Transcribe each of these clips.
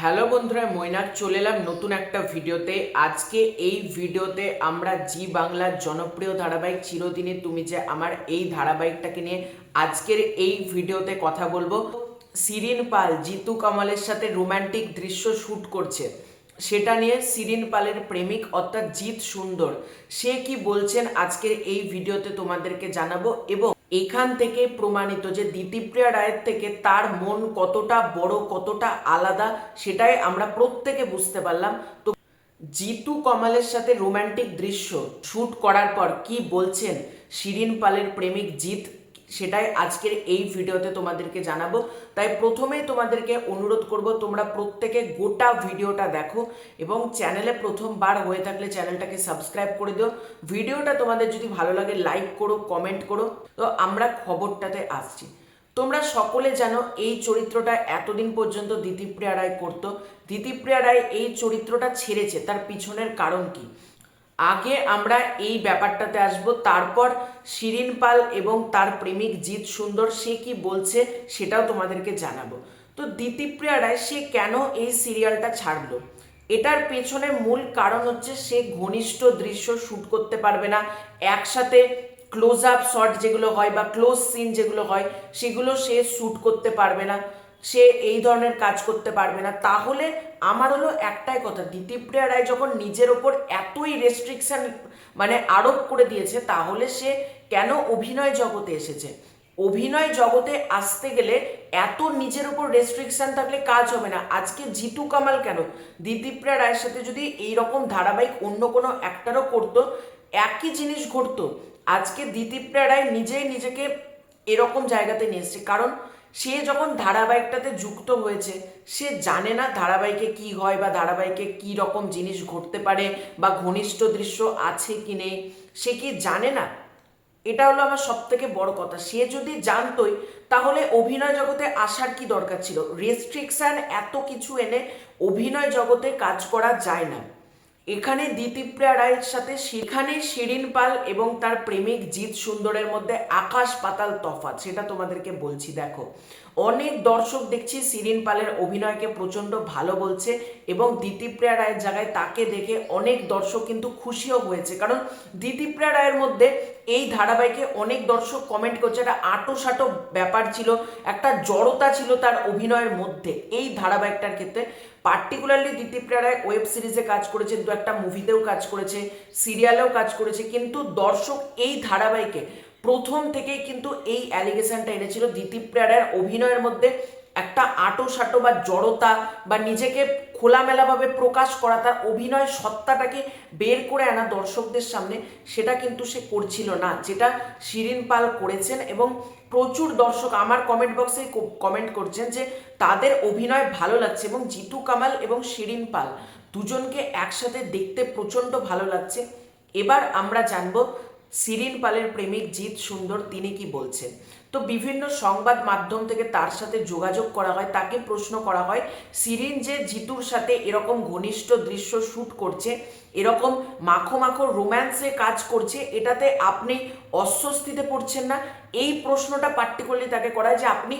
Hello বন্ধুরা মৈনাক চলে এলাম নতুন একটা ভিডিওতে। আজকে এই ভিডিওতে আমরা জি বাংলার জনপ্রিয় ধারাবাহিক চিরদিনে তুমি যে আমার এই ধারাবাহিকটাকে নিয়ে আজকের এই ভিডিওতে কথা বলব। সিরিন পাল, জিতু কামালের সাথে রোমান্টিক দৃশ্য শ্যুট করছে। সেটা নিয়ে সিরিন পালের প্রেমিক অর্থাৎ জিৎ সুন্দর। সে কি বলছেন আজকের এই ভিডিওতে তোমাদেরকে জানাব এবং এখান থেকে প্রমাণিত যে দ্বিতীপ্রিয়া রায়ের থেকে তার মন কতটা বড়, কতটা আলাদা, সেটাই আমরা প্রত্যেকে বুঝতে পারলাম। তো জিতু কমালের সাথে রোম্যান্টিক দৃশ্য শ্যুট করার পর কি বলছেন? শিরিন পালের প্রেমিক জিৎ সেটাই আজকের এই ভিডিওতে তোমাদেরকে জানাব। তাই প্রথমেই তোমাদেরকে অনুরোধ করব, তোমরা প্রত্যেকে গোটা ভিডিওটা দেখো এবং চ্যানেলে প্রথমবার হয়ে থাকলে চ্যানেলটাকে সাবস্ক্রাইব করে দিও। ভিডিওটা তোমাদের যদি ভালো লাগে, লাইক করো, কমেন্ট করো। তো আমরা খবরটাতে আসছি। তোমরা সকলে জানো এই চরিত্রটা এতদিন পর্যন্ত দিতিপ্রিয়া রায় করতো। দিতিপ্রিয়া রায় এই চরিত্রটা ছেড়েছে, তার পিছনের কারণ কি? আগে আমরা এই ব্যাপারটাতে আসব। তারপর শিরিন পাল এবং তার প্রেমিক জিৎ সুন্দর, সে কি বলছে সেটাও তোমাদেরকে জানাব। তো দিতিপ্রিয়া রায়, সে কেন এই সিরিয়ালটা ছাড়লো? এটার পেছনে মূল কারণ হচ্ছে সে ঘনিষ্ঠ দৃশ্য শ্যুট করতে পারবে না। একসাথে ক্লোজ আপ শট যেগুলো হয় বা ক্লোজ সিন যেগুলো হয়, সেগুলো সে শ্যুট করতে পারবে না। সে এই ধরনের কাজ করতে পারবে না। তাহলে আমার হলো একটাই কথা দিতিপ্রিয়া রায় যখন নিজের ওপর এতই রেস্ট্রিকশন মানে আরোপ করে দিয়েছে, তাহলে সে কেন অভিনয় জগতে এসেছে? অভিনয় জগতে আসতে গেলে এত নিজের উপর রেস্ট্রিকশন থাকলে কাজ হবে না। আজকে জিতু কামাল কেন? দিতিপ্রিয়া রায়ের সাথে যদি এই রকম ধারাবাহিক অন্য কোনো একটারও করতো, একই জিনিস ঘটতো। আজকে দিতিপ্রিয়া রায় নিজেই নিজেকে এরকম জায়গাতে নিয়ে এসছে। কারণ সে যখন ধারাবাহিকটাতে যুক্ত হয়েছে, সে জানে না ধারাবাহিকে কি হয় বা ধারাবাহিকে কি রকম জিনিস ঘটতে পারে বা ঘনিষ্ঠ দৃশ্য আছে কি নেই, সে কি জানে না? এটা হলো আমার সব থেকে বড় কথা। সে যদি জানতোই, তাহলে অভিনয় জগতে আসার কি দরকার ছিল? রেস্ট্রিকশন এত কিছু এনে অভিনয় জগতে কাজ করা যায় না। এখানে দিতিপ্রিয়া রায়ের সাথে সেখানে শিরিন পাল এবং তার প্রেমিক জিৎ সুন্দরের মধ্যে আকাশ পাতাল তফাৎ, সেটা তোমাদেরকে বলছি, দেখো। অনেক দর্শক দেখছি শিরিন পালের অভিনয়কে প্রচণ্ড ভালো বলছে এবং দিতিপ্রিয়া রায়ের জায়গায় তাকে দেখে অনেক দর্শক কিন্তু খুশিও হয়েছে। কারণ দিতিপ্রিয়া রায়ের মধ্যে এই ধারাবাহিকে অনেক দর্শক কমেন্ট করছে, একটা আটো সাটো ব্যাপার ছিল, একটা জড়তা ছিল তার অভিনয়ের মধ্যে। এই ধারাবাহিকটার ক্ষেত্রে পার্টিকুলারলি দিতিপ্রিয়া রায় ওয়েব সিরিজে কাজ করেছে, দু একটা মুভিতেও কাজ করেছে সিরিয়ালেও কাজ করেছে, কিন্তু দর্শক এই ধারাবাহিকে প্রথম থেকেই কিন্তু এই অ্যালিগেশনটা এনেছিল। দিতিপ্রিয়া রায়ের অভিনয়ের মধ্যে একটা আটো সাটো বা জড়তা বা নিজেকে খোলামেলাভাবে প্রকাশ করা তার অভিনয় সত্তাটাকে বের করে আনা দর্শকদের সামনে, সেটা কিন্তু সে করছিল না। যেটা শিরিন পাল করেছেন এবং প্রচুর দর্শক আমার কমেন্ট বক্সে কমেন্ট করছেন যে তাদের অভিনয় ভালো লাগছে এবং জিতু কামাল এবং শিরিন পাল দুজনকে একসাথে দেখতে প্রচণ্ড ভালো লাগছে। এবার আমরা জানব সিরিন পালের প্রেমিক জিৎ সুন্দর, তিনি কি বলছেন? তো বিভিন্ন সংবাদ মাধ্যম থেকে তার সাথে যোগাযোগ করা হয়, তাকে প্রশ্ন করা হয়, সিরিন যে জিতুর সাথে এরকম ঘনিষ্ঠ দৃশ্য শ্যুট করছে, এরকম মাখো মাখো রোম্যান্সে কাজ করছে, এটাতে আপনি অস্বস্তিতে পড়ছেন না? এই প্রশ্নটা পার্টিকুলারলি তাকে করা যে, আপনি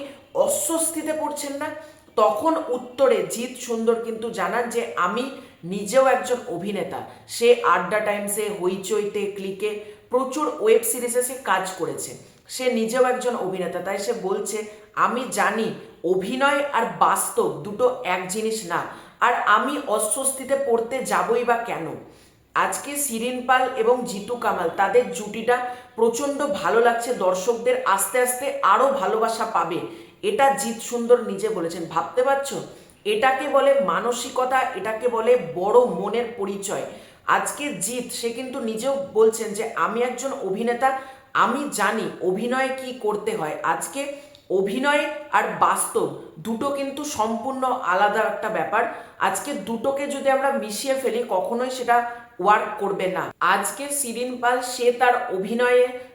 অস্বস্তিতে পড়ছেন না? তখন উত্তরে জিৎ সুন্দর কিন্তু জানান যে, আমি নিজেও একজন অভিনেতা। সে আড্ডা টাইমসে, হইচইতে, ক্লিকে প্রচুর ওয়েব সিরিজে সে কাজ করেছে। সে নিজেও একজন অভিনেতা, তাই সে বলছে, আমি জানি অভিনয় আর বাস্তব দুটো এক জিনিস না, আর আমি অস্বস্তিতে পড়তে যাবই বা কেন? আজকে সিরিন পাল এবং জিতু কামাল তাদের জুটিটা প্রচণ্ড ভালো লাগছে, দর্শকদের আস্তে আস্তে আরও ভালোবাসা পাবে। এটা জিৎ সুন্দর নিজে বলেছেন, ভাবতে পারছ? এটাকে বলে মানসিকতা, এটাকে বলে বড় মনের পরিচয়। আজকে জিৎ, সে কিন্তু নিজেও বলছেন যে, আমি একজন অভিনেতা আমি জানি অভিনয় কি করতে হয়। আজকে অভিনয় আর বাস্তব দুটো কিন্তু সম্পূর্ণ আলাদা একটা ব্যাপার। আজকে দুটোকে যদি আমরা মিশিয়ে ফেলি, কখনোই সেটা ওয়ার্ক করবে না। আজকে সিরিন পাল, সে তার অভিনয়ে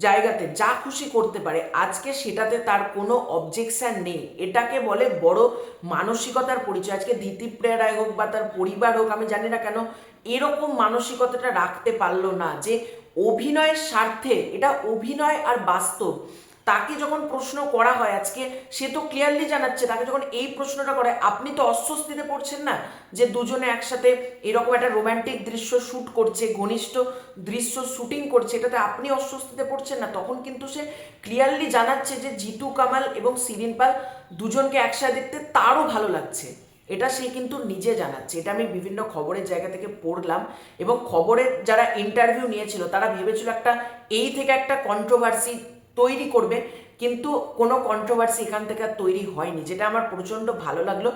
জায়গাতে যা খুশি করতে পারে, আজকে সেটাতে তার কোনো অবজেকশান নেই। এটাকে বলে বড় মানসিকতার পরিচয়। আজকে দিতিপ্রিয়া রায় হোক বা তার পরিবার হোক, আমি জানি না কেন, এরকম মানসিকতাটা রাখতে পারল না যে অভিনয়ের স্বার্থে, এটা অভিনয় আর বাস্তব। তাকে যখন প্রশ্ন করা হয়, আজকে সে তো ক্লিয়ারলি জানাচ্ছে, তাকে যখন এই প্রশ্নটা করে, আপনি তো অস্বস্তিতে পড়ছেন না? যে দুজনে একসাথে এরকম একটা রোমান্টিক দৃশ্য শ্যুট করছে, ঘনিষ্ঠ দৃশ্য শ্যুটিং করছে, এটাতে আপনি অস্বস্তিতে পড়ছেন না? তখন কিন্তু সে ক্লিয়ারলি জানাচ্ছে যে জিতু, কামাল এবং সিরিন পাল দুজনকে একসাথে দেখতে তারও ভালো লাগছে। এটা সে কিন্তু নিজে জানাচ্ছে। এটা আমি বিভিন্ন খবরের জায়গা থেকে পড়লাম এবং খবরের যারা ইন্টারভিউ নিয়েছিল, তারা ভেবেছিল একটা এই থেকে একটা কন্ট্রোভার্সি তৈরি করবে, কিন্তু কোনো কন্ট্রোভার্সি এখান থেকে আর তৈরি হয়নি, যেটা আমার প্রচণ্ড ভালো লাগল।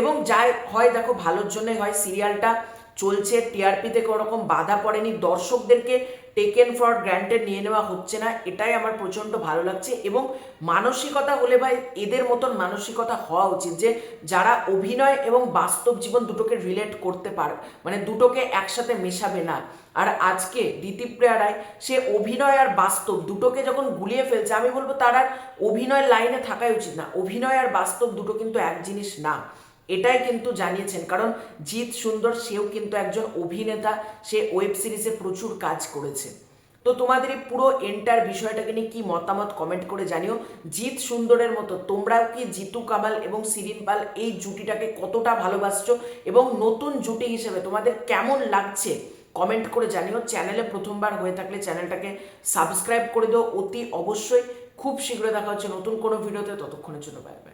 এবং যাই হয়, দেখো ভালোর জন্যই হয় সিরিয়ালটা চলছে। টিআরপিতে কোনো রকম বাধা পড়েনি। দর্শকদেরকে টেকেন ফর গ্র্যান্টেড নিয়ে নেওয়া হচ্ছে না। এটাই আমার প্রচণ্ড ভালো লাগছে এবং মানসিকতা হলে ভাই এদের মতন মানসিকতা হওয়া উচিত যে যারা অভিনয় এবং বাস্তব জীবন দুটোকে রিলেট করতে পারে মানে দুটোকে একসাথে মেশাবে না। আর আজকে দিতিপ্রিয়া রায়, সে অভিনয় আর বাস্তব দুটোকে যখন গুলিয়ে ফেলছে, আমি বলব তার আর অভিনয় লাইনে থাকাই উচিত না। অভিনয় আর বাস্তব দুটো কিন্তু এক জিনিস না। এটাই কিন্তু জানিয়েছেন। কারণ জিৎ সুন্দর, সেও কিন্তু একজন অভিনেতা, সে ওয়েব সিরিজে প্রচুর কাজ করেছে। তো তোমাদের এই পুরো এন্টার বিষয়টাকে নিয়ে কি মতামত কমেন্ট করে জানিও। জিৎ সুন্দরের মতো তোমরাও কি জিতু কামাল এবং সিরিন পাল এই জুটিটাকে কতটা ভালোবাসছো এবং নতুন জুটি হিসেবে তোমাদের কেমন লাগছে কমেন্ট করে জানিও। চ্যানেলে প্রথমবার হয়ে থাকলে চ্যানেলটাকে সাবস্ক্রাইব করে দিও। অতি অবশ্যই খুব শীঘ্রই দেখা হচ্ছে নতুন কোনো ভিডিওতে। ততক্ষণের জন্য বাই বাই